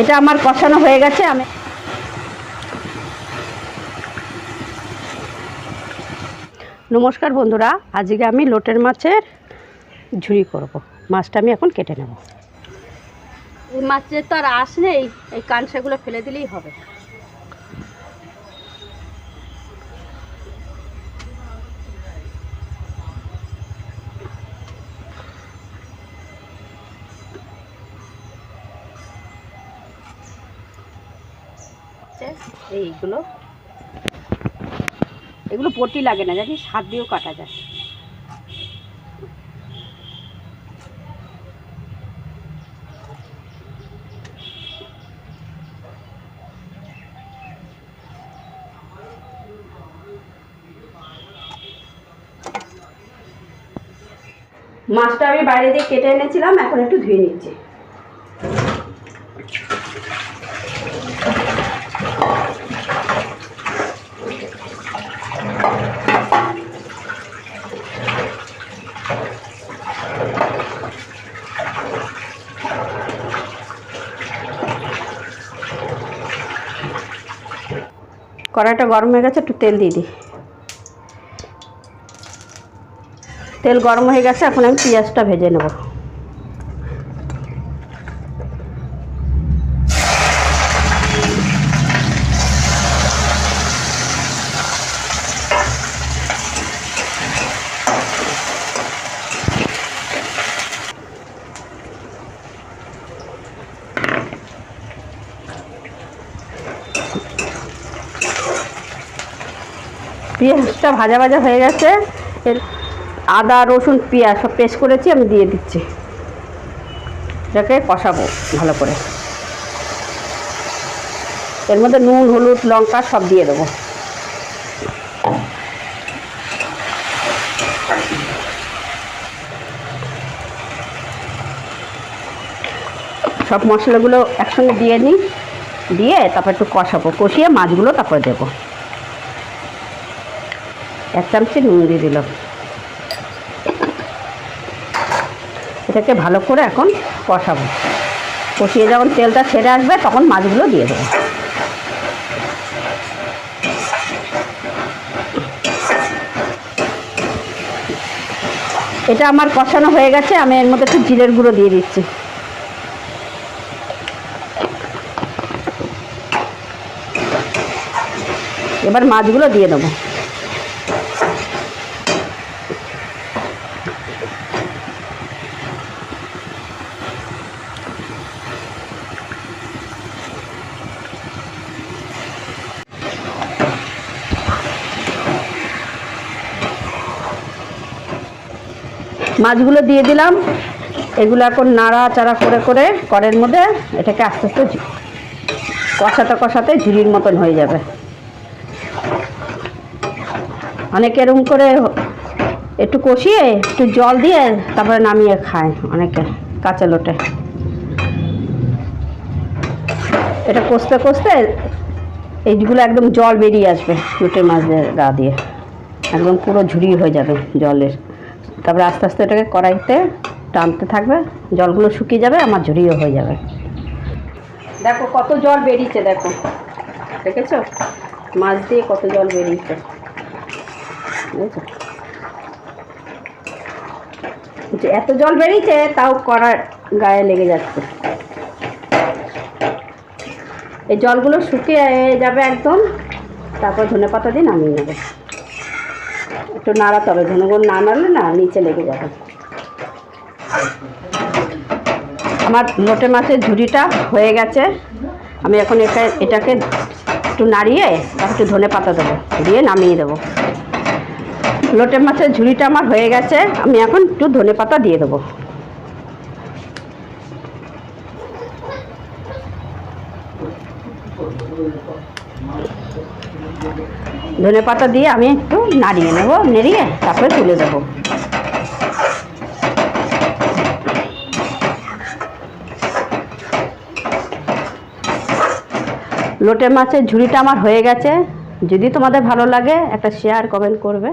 এটা আমার কষানো হয়ে গেছে, আমি নমস্কার বন্ধুরা, আজকে আমি লোটের মাছের ঝুড়ি করব। মাছটা আমি এখন কেটে নেব। এই মাছের তো আর আস নেই, এই কানসাগুলো ফেলে দিলেই হবে। এইগুলো। এগুলো পটি লাগে না, জানিস? হাত দিয়েও কাটা যায়। মাছটা আমি বাইরে দিয়ে কেটে এনেছিলাম, এখন একটু ধুয়ে নিচ্ছি। কড়াইটা গরম হয়ে গেছে, একটু তেল দিয়ে দিই। তেল গরম হয়ে গেছে, এখন আমি পেঁয়াজটা ভেজে নেব। পেঁয়াজটা ভাজা ভাজা হয়ে গেছে। এর আদা, রসুন, পেঁয়াজ সব পেস্ট করেছি, আমি দিয়ে দিচ্ছি। এটাকে কষাবো ভালো করে। এর মধ্যে নুন, হলুদ, লঙ্কা সব দিয়ে দেবো। সব মশলাগুলো একসঙ্গে দিয়ে নিই। দিয়ে তারপর একটু কষাবো। কষিয়ে মাছগুলো তারপরে দেবো। এক চামচি নুন দিয়ে দিল। এটাকে ভালো করে এখন কষাবো। কষিয়ে যখন তেলটা ছেড়ে আসবে, তখন মাছগুলো দিয়ে দেবো। এটা আমার কষানো হয়ে গেছে, আমি এর মধ্যে একটু জিরের গুঁড়ো দিয়ে দিচ্ছি। এবার মাছগুলো দিয়ে দেবো। মাছগুলো দিয়ে দিলাম। এগুলো এখন নাড়াচাড়া করে করে কড়ের মধ্যে এটাকে আস্তে আস্তে কষাতে কষাতে ঝুড়ির মতন হয়ে যাবে। অনেকে এরকম করে একটু কষিয়ে, একটু জল দিয়ে তারপরে নামিয়ে খায় অনেকে কাঁচা লোটে। এটা কষতে কষতে এইগুলো একদম জল বেরিয়ে আসবে লোটের মাছের গা দিয়ে। একদম পুরো ঝুড়ি হয়ে যাবে জলের। তারপরে আস্তে আস্তে এটাকে কড়াইতে টানতে থাকবে, জলগুলো শুকিয়ে যাবে, আমার ঝুড়িও হয়ে যাবে। দেখো কত জল বেরিয়েছে, দেখো। দেখেছ? মাছ দিয়ে কত জল বেরিয়েছে। বুঝেছ এত জল বেরিয়েছে, তাও কড়ার গায়ে লেগে যাচ্ছে। এই জলগুলো শুকিয়ে যাবে একদম, তারপর ধনে পাতা দিয়ে নামিয়ে নেবে। একটু নাড়াতে হবে ঘন না নাড়লে না নিচে লেগে যাবে। আমার লোটে মাছের ঝুড়িটা হয়ে গেছে। আমি এখন এটা এটাকে একটু নাড়িয়ে, তারপর একটু ধনে পাতা দেবো, দিয়ে নামিয়ে দেবো। লোটে মাছের ঝুড়িটা আমার হয়ে গেছে, আমি এখন একটু ধনে পাতা দিয়ে দেবো। ধনে পাতা দিয়ে আমি একটু নাড়িয়ে নেব, নেড়িয়ে তারপরে তুলে দেব। লোটে মাছের ঝুড়িটা আমার হয়ে গেছে। যদি তোমাদের ভালো লাগে একটা শেয়ার কমেন্ট করবে।